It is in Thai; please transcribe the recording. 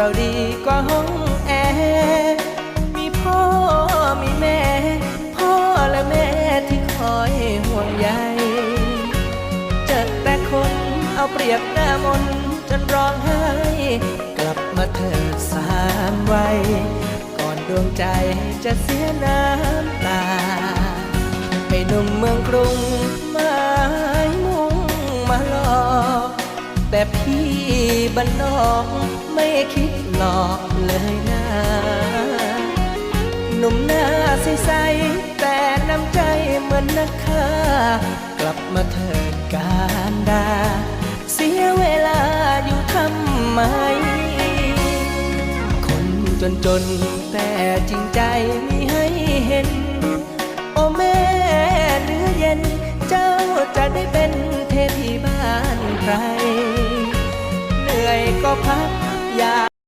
เราดีกว่าห้องแอร์มีพ่อมีแม่ พ่อและแม่ที่คอยห่วงใยเจอแต่คนเอาเปรียบหน้ามนจนร้องไห้ กลับมาเถิดสามวัยก่อนดวงใจจะเสียน้ำตา แต่พี่บ้านนอกไม่คิดหลอกเลยนะหนุ่มหน้าใสๆแต่น้ำใจเหมือนนักฆ่ากลับมาเถิดการดา เสียเวลาอยู่ทำไม คนจนจนแต่จริงใจมี ก็พักอยาก